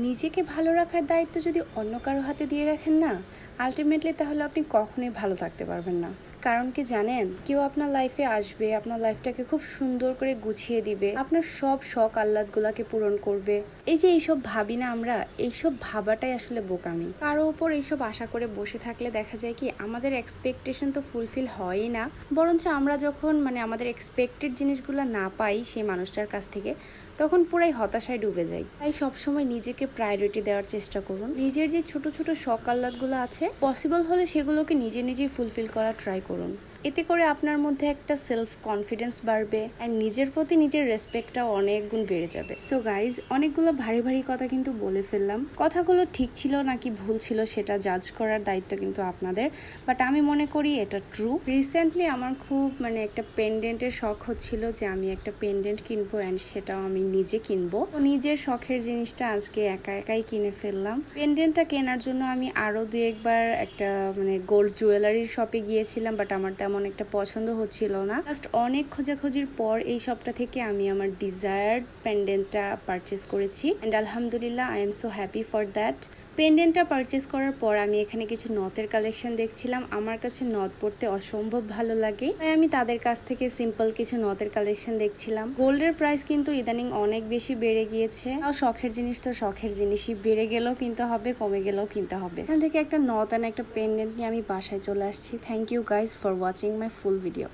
নিজেকে ভালো রাখার দায়িত্ব যদি অন্য কারও হাতে দিয়ে রাখেন না আলটিমেটলি তাহলে আপনি কখনোই ভালো থাকতে পারবেন না। কারণ কি জানেন? কেউ আপনার লাইফে আসবে, আপনার লাইফটাকে খুব সুন্দর করে গুছিয়ে দিবে, আপনার সব শখ আহ্লাদগুলাকে পূরণ করবে। এই যে এইসব ভাবি না আমরা, এইসব ভাবাটাই আসলে বোকামি। কারও উপর এইসব আশা করে বসে থাকলে দেখা যায় কি, আমাদের এক্সপেকটেশন তো ফুলফিল হয়ই না। বরঞ্চ আমরা যখন মানে আমাদের এক্সপেক্টেড জিনিসগুলো না পাই সেই মানুষটার কাছ থেকে, তখন পুরাই হতাশায় ডুবে যাই। তাই সবসময় নিজেকে প্রায়োরিটি দেওয়ার চেষ্টা করুন। নিজের যে ছোট ছোট শখ আহ্লাদগুলো আছে পসিবল হলে সেগুলোকে নিজে নিজেই ফুলফিল করা ট্রাই করুন। এতে করে আপনার মধ্যে একটা সেলফ কনফিডেন্স বাড়বে অ্যান্ড নিজের প্রতি নিজের রেসপেক্টটাও অনেক গুণ বেড়ে যাবে। সো গাইজ অনেকগুলো ভারী ভারী কথা কিন্তু বলে ফেললাম। কথাগুলো ঠিক ছিল নাকি ভুল ছিল সেটা জাজ করার দায়িত্ব কিন্তু আপনাদের। বাট আমি মনে করি এটা ট্রু রিসেন্টলি আমার খুব মানে একটা পেন্ডেন্টের শখ হচ্ছিল যে আমি একটা পেন্ডেন্ট কিনবো অ্যান্ড সেটাও আমি নিজে কিনবো। তো নিজের শখের জিনিসটা আজকে একা একাই কিনে ফেললাম। পেন্ডেন্টটা কেনার জন্য আমি আরও দু একবার একটা মানে গোল্ড জুয়েলারির শপে গিয়েছিলাম বাট আমার তেমন একটা পছন্দ হচ্ছিল না। জাস্ট অনেক খোঁজাখুঁজির পর এই শপটা থেকে আমি আমার ডিজায়ার্ড প্যান্ডেন্টটা পারচেস করেছি। অ্যান্ড আলহামদুলিল্লাহ I am so happy for that পেন্ডেন্টটা purchase করার পর আমি এখানে কিছু নথের কালেকশন দেখছিলাম। আমার কাছে নথ পড়তে অসম্ভব ভালো লাগে। তাই আমি তাদের কাছ থেকে সিম্পল কিছু নথের কালেকশন দেখছিলাম। গোল্ডের প্রাইস কিন্তু ইদানিং অনেক বেশি বেড়ে গিয়েছে। আর শখের জিনিস তো শখের জিনিসই। বেড়ে গেলেও কিনতে হবে, কমে গেলেও কিনতে হবে। এখান থেকে একটা নথ অ্যান্ড একটা পেন্ডেন্ট নিয়ে আমি বাসায় চলে আসছি। Thank you guys for watching my full video